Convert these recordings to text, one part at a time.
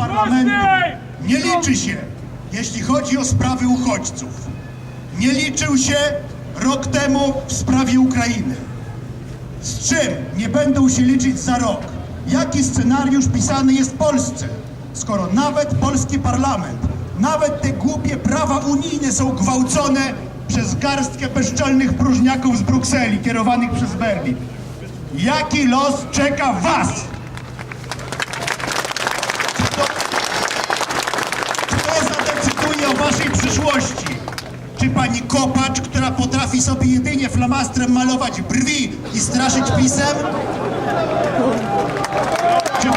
parlamentu nie liczy się, jeśli chodzi o sprawy uchodźców. Nie liczył się rok temu w sprawie Ukrainy. Z czym nie będą się liczyć za rok? Jaki scenariusz pisany jest w Polsce? Skoro nawet polski parlament, nawet te głupie prawa unijne są gwałcone przez garstkę bezczelnych próżniaków z Brukseli, kierowanych przez Berlin. Jaki los czeka was? Zadecyduje o waszej przyszłości? Czy pani Kopacz, która potrafi sobie jedynie flamastrem malować brwi i straszyć pisem? Czy,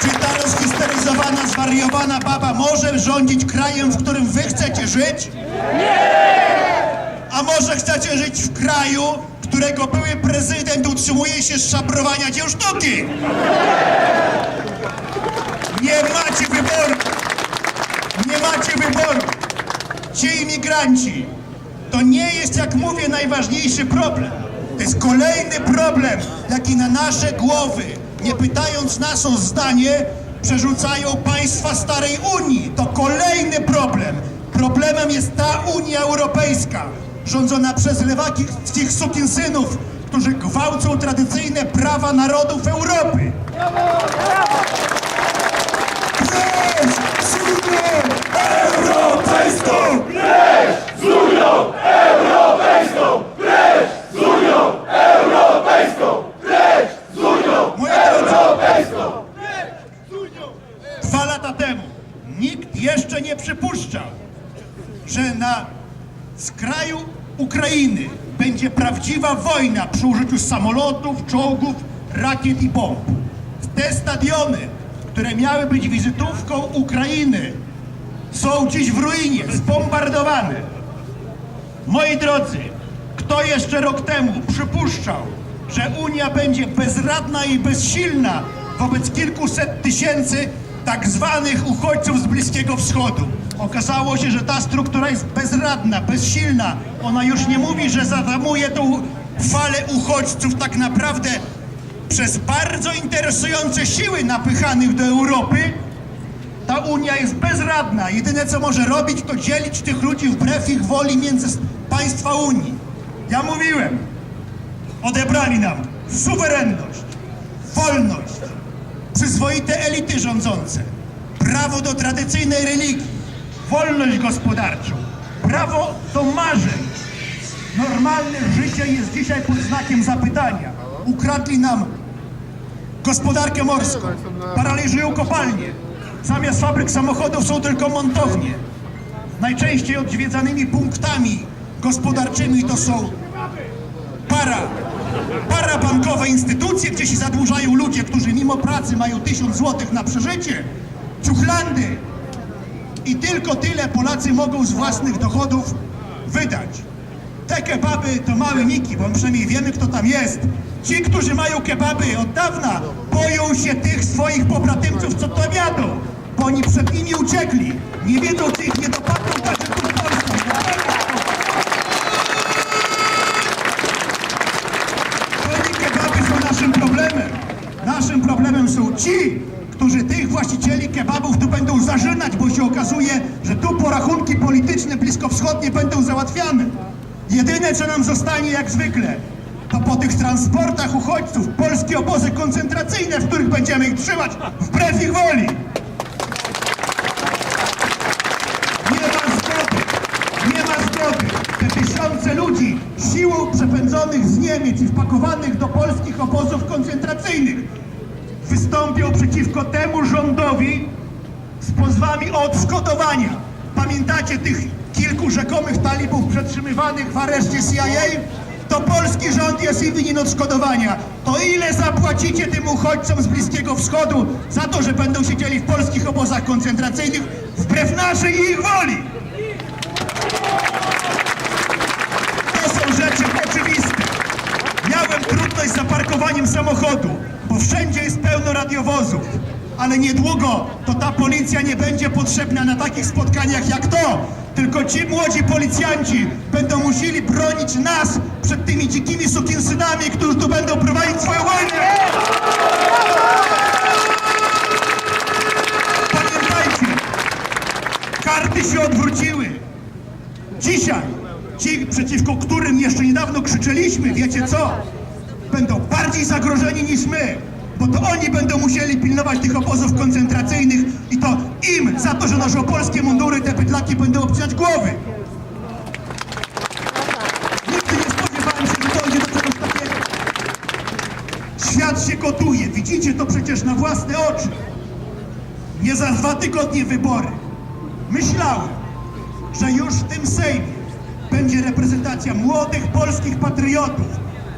czy ta rozhisteryzowana, zwariowana baba może rządzić krajem, w którym wy chcecie żyć? A może chcecie żyć w kraju, którego były prezydent utrzymuje się z szabrowania dzieł sztuki? Nie macie wyboru! Nie macie wyboru! Ci imigranci to nie jest, jak mówię, najważniejszy problem. To jest kolejny problem, jaki na nasze głowy, nie pytając nas o zdanie, przerzucają państwa starej Unii. To kolejny problem. Problemem jest ta Unia Europejska, rządzona przez lewackich sukinsynów, którzy gwałcą tradycyjne prawa narodów Europy. Precz z dwa lata temu nikt jeszcze nie przypuszczał, że na skraju Ukrainy będzie prawdziwa wojna przy użyciu samolotów, czołgów, rakiet i bomb. Te stadiony, które miały być wizytówką Ukrainy, są dziś w ruinie, zbombardowane. Moi drodzy, kto jeszcze rok temu przypuszczał, że Unia będzie bezradna i bezsilna wobec kilkuset tysięcy tak zwanych uchodźców z Bliskiego Wschodu? Okazało się, że ta struktura jest bezradna, bezsilna. Ona już nie mówi, że zatamuje tą falę uchodźców tak naprawdę przez bardzo interesujące siły napychanych do Europy, ta Unia jest bezradna. Jedyne co może robić, to dzielić tych ludzi wbrew ich woli między państwa Unii. Ja mówiłem, odebrali nam suwerenność, wolność, przyzwoite elity rządzące, prawo do tradycyjnej religii, wolność gospodarczą, prawo do marzeń. Normalne życie jest dzisiaj pod znakiem zapytania. Ukradli nam gospodarkę morską, paraliżują kopalnie. Zamiast fabryk samochodów są tylko montownie. Najczęściej odwiedzanymi punktami gospodarczymi to są para, parabankowe instytucje, gdzie się zadłużają ludzie, którzy mimo pracy mają tysiąc złotych na przeżycie, ciuchlandy. I tylko tyle Polacy mogą z własnych dochodów wydać. Te kebaby to małe niki, bo przynajmniej wiemy, kto tam jest. Ci, którzy mają kebaby od dawna, boją się tych swoich pobratymców, co tam jadą, bo oni przed nimi uciekli. Nie wiedzą, czy ich nie dopadną także tu w Polsce. To nie kebaby są naszym problemem. Naszym problemem są ci, którzy tych właścicieli kebabów tu będą zażynać, bo się okazuje, że tu porachunki polityczne bliskowschodnie będą załatwiane. Jedyne, co nam zostanie jak zwykle, to po tych transportach uchodźców polskie obozy koncentracyjne, w których będziemy ich trzymać wbrew ich woli. Nie ma zgody, nie ma zgody. Te tysiące ludzi siłą przepędzonych z Niemiec i wpakowanych do polskich obozów koncentracyjnych wystąpią przeciwko temu rządowi z pozwami o odszkodowania. Pamiętacie tych kilku rzekomych talibów przetrzymywanych w areszcie CIA? To polski rząd jest im winien odszkodowania. To ile zapłacicie tym uchodźcom z Bliskiego Wschodu za to, że będą siedzieli w polskich obozach koncentracyjnych wbrew naszej i ich woli? To są rzeczy oczywiste. Miałem trudność z zaparkowaniem samochodu, bo wszędzie jest pełno radiowozów. Ale niedługo to ta policja nie będzie potrzebna na takich spotkaniach jak to. Tylko ci młodzi policjanci będą musieli bronić nas przed tymi dzikimi sukinsynami, którzy tu będą prowadzić swoją wojnę. Pamiętajcie, karty się odwróciły. Dzisiaj ci, przeciwko którym jeszcze niedawno krzyczeliśmy, wiecie co? Będą bardziej zagrożeni niż my, bo to oni będą musieli pilnować tych obozów koncentracyjnych i to im za to, że noszą polskie mundury, te bydlaki będą obcinać głowy. Nigdy nie spodziewałem się, że dojdzie do czegoś takiego. Świat się gotuje, widzicie to przecież na własne oczy. Nie za dwa tygodnie wybory. Myślałem, że już w tym Sejmie będzie reprezentacja młodych polskich patriotów,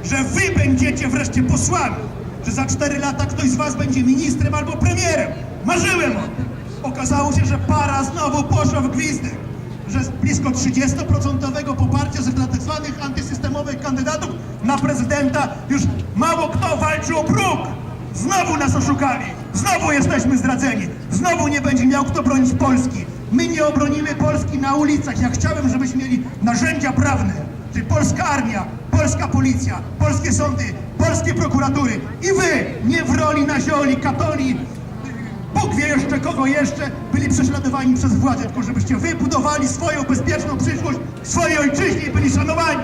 że wy będziecie wreszcie posłami, że za cztery lata ktoś z was będzie ministrem albo premierem. Marzyłem o tym. Okazało się, że para znowu poszła w gwizdek, że z blisko 30% poparcia ze tak zwanych antysystemowych kandydatów na prezydenta już mało kto walczy o próg. Znowu nas oszukali, znowu jesteśmy zdradzeni, znowu nie będzie miał kto bronić Polski. My nie obronimy Polski na ulicach. Ja chciałem, żebyśmy mieli narzędzia prawne, czyli polska armia, polska policja, polskie sądy, polskie prokuratury. I wy, nie w roli nazioli, katoli, Bóg wie jeszcze kogo jeszcze, byli prześladowani przez władzę, tylko żebyście wy budowali swoją bezpieczną przyszłość w swojej ojczyźnie i byli szanowani.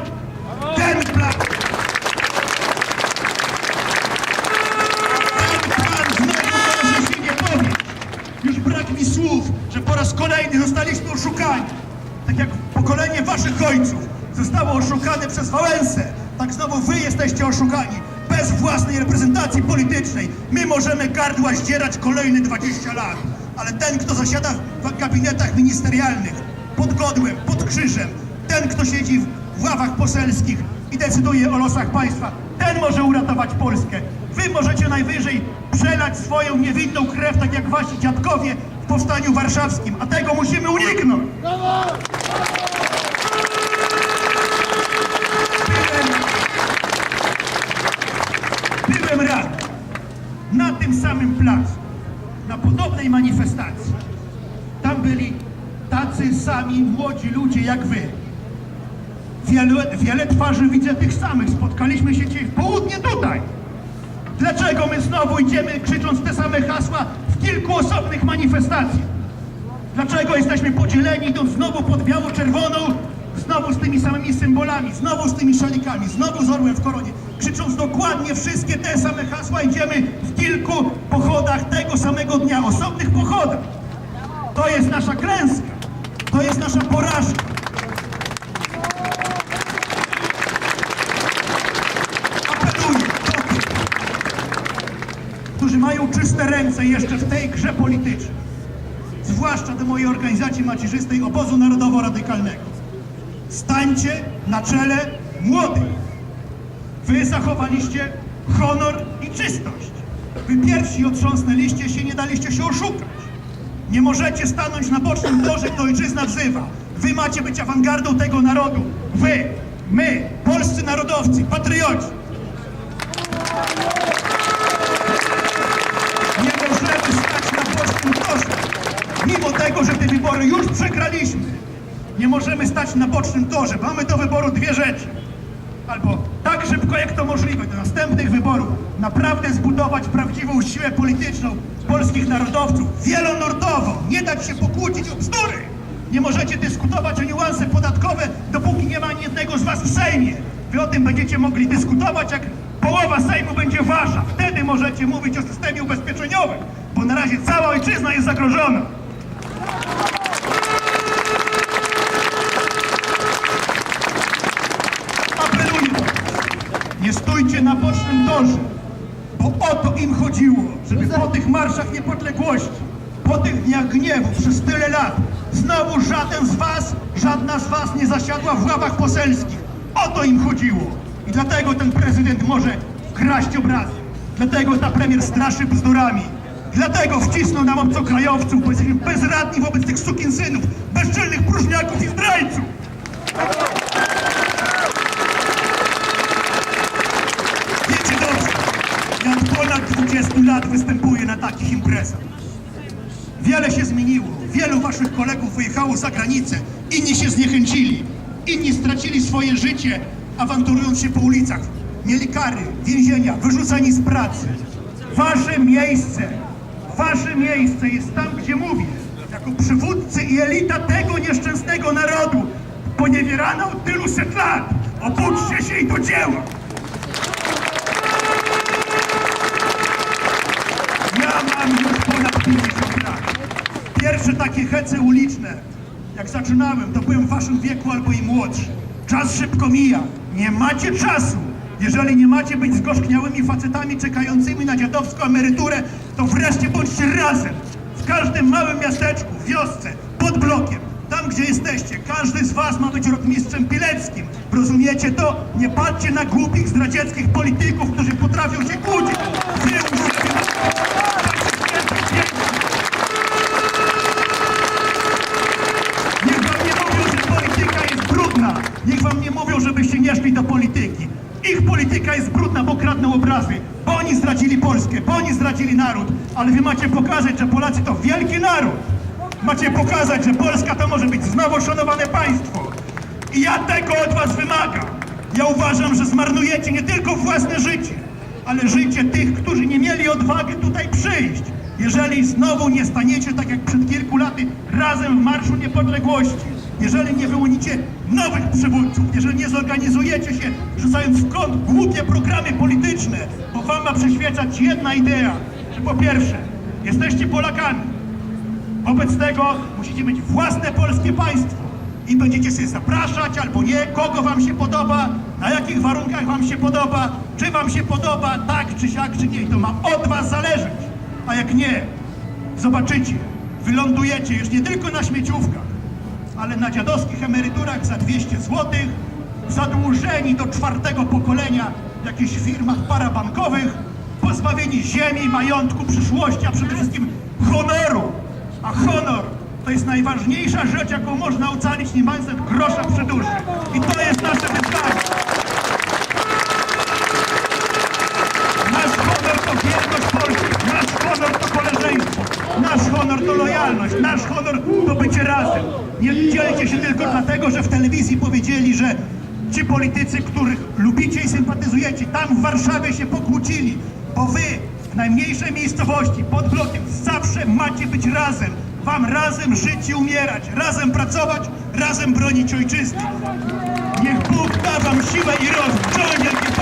Ten plan. Już brak mi słów, że po raz kolejny zostaliśmy oszukani. Tak jak pokolenie waszych ojców zostało oszukane przez Wałęsę, tak znowu wy jesteście oszukani. Bez własnej reprezentacji politycznej. My możemy gardła zdzierać kolejne 20 lat. Ale ten, kto zasiada w gabinetach ministerialnych, pod godłem, pod krzyżem, ten, kto siedzi w ławach poselskich i decyduje o losach państwa, ten może uratować Polskę. Wy możecie najwyżej przelać swoją niewinną krew, tak jak wasi dziadkowie w Powstaniu Warszawskim, a tego musimy uniknąć. Byłem, samym placu, na podobnej manifestacji. Tam byli tacy sami młodzi ludzie jak wy. Wiele, wiele twarzy widzę tych samych. Spotkaliśmy się dzisiaj w południe tutaj. Dlaczego my znowu idziemy krzycząc te same hasła w kilku osobnych manifestacjach? Dlaczego jesteśmy podzieleni, idąc znowu pod biało-czerwoną, znowu z tymi samymi symbolami, znowu z tymi szalikami, znowu z orłem w koronie, krzycząc dokładnie wszystkie te same hasła, idziemy w kilku pochodach tego samego dnia, osobnych pochodach. To jest nasza klęska, to jest nasza porażka. apeluję do tych, którzy mają czyste ręce jeszcze w tej grze politycznej, zwłaszcza do mojej organizacji macierzystej Obozu Narodowo-Radykalnego. Stańcie na czele młodych. Wy zachowaliście honor i czystość. Wy pierwsi otrząsnęliście się, nie daliście się oszukać. Nie możecie stanąć na bocznym torze, gdy ojczyzna wzywa. Wy macie być awangardą tego narodu. Wy, my, polscy narodowcy, patrioci. Nie możemy stać na bocznym torze. Mimo tego, że te wybory już przegraliśmy. Nie możemy stać na bocznym torze. Mamy do wyboru dwie rzeczy. Albo jak to możliwe do następnych wyborów naprawdę zbudować prawdziwą siłę polityczną polskich narodowców, wielonordową, nie dać się pokłócić o bzdury. Nie możecie dyskutować o niuanse podatkowe, dopóki nie ma ani jednego z was w Sejmie. Wy o tym będziecie mogli dyskutować, jak połowa Sejmu będzie wasza. Wtedy możecie mówić o systemie ubezpieczeniowym, bo na razie cała ojczyzna jest zagrożona. apeluję do was, nie stójcie na bocznym torze, bo o to im chodziło, żeby po tych marszach niepodległości, po tych dniach gniewu przez tyle lat, znowu żaden z was, żadna z was nie zasiadła w ławach poselskich. O to im chodziło. I dlatego ten prezydent może kraść obrazy. Dlatego ta premier straszy bzdurami. Dlatego wcisnął nam obcokrajowców, bo jesteśmy bezradni wobec tych sukinsynów, bezczelnych próżniaków i zdrajców. Wiecie dobrze, ja od ponad 20 lat występuję na takich imprezach. Wiele się zmieniło, wielu waszych kolegów wyjechało za granicę, inni się zniechęcili, inni stracili swoje życie, awanturując się po ulicach. Mieli kary, więzienia, wyrzuceni z pracy. Wasze miejsce, wasze miejsce jest tam, gdzie mówię, jako przywódcy i elita tego nieszczęsnego narodu, poniewierano od tylu set lat. Obudźcie się i do dzieła! Pierwsze takie hece uliczne, jak zaczynałem, to byłem w waszym wieku albo i młodszy. Czas szybko mija. Nie macie czasu. Jeżeli nie macie być zgorzkniałymi facetami czekającymi na dziadowską emeryturę, to wreszcie bądźcie razem. W każdym małym miasteczku, wiosce, pod blokiem, tam gdzie jesteście, każdy z was ma być rotmistrzem pileckim. Rozumiecie to? Nie patrzcie na głupich, zdradzieckich polityków, którzy potrafią się kłócić. Wy Niech wam nie mówią, żebyście nie szli do polityki. Ich polityka jest brudna, bo kradną obrazy. Bo oni zdradzili Polskę, bo oni zdradzili naród. Ale wy macie pokazać, że Polacy to wielki naród. Macie pokazać, że Polska to może być znowu szanowane państwo. I ja tego od was wymagam. Ja uważam, że zmarnujecie nie tylko własne życie, ale życie tych, którzy nie mieli odwagi tutaj przyjść. Jeżeli znowu nie staniecie tak jak przed kilku laty razem w Marszu Niepodległości, jeżeli nie wyłonicie nowych przywódców, jeżeli nie zorganizujecie się, rzucając w kąt głupie programy polityczne, bo wam ma przyświecać jedna idea, że po pierwsze, jesteście Polakami, Wobec tego musicie mieć własne polskie państwo i będziecie sobie zapraszać albo nie, kogo wam się podoba, na jakich warunkach wam się podoba, czy wam się podoba, tak czy siak, czy nie. I to ma od was zależeć. A jak nie, zobaczycie, wylądujecie już nie tylko na śmieciówkach, ale na dziadowskich emeryturach za 200 zł, zadłużeni do czwartego pokolenia w jakichś firmach parabankowych, pozbawieni ziemi, majątku, przyszłości, a przede wszystkim honoru. A honor to jest najważniejsza rzecz, jaką można ocalić, nie mając grosza przy duszy. Nie dzielcie się tylko dlatego, że w telewizji powiedzieli, że ci politycy, których lubicie i sympatyzujecie, tam w Warszawie się pokłócili, bo wy w najmniejszej miejscowości, pod blokiem, zawsze macie być razem. Wam razem żyć i umierać, razem pracować, razem bronić ojczyzny. Niech Bóg da wam siłę i rozwój. Czołem Wielkiej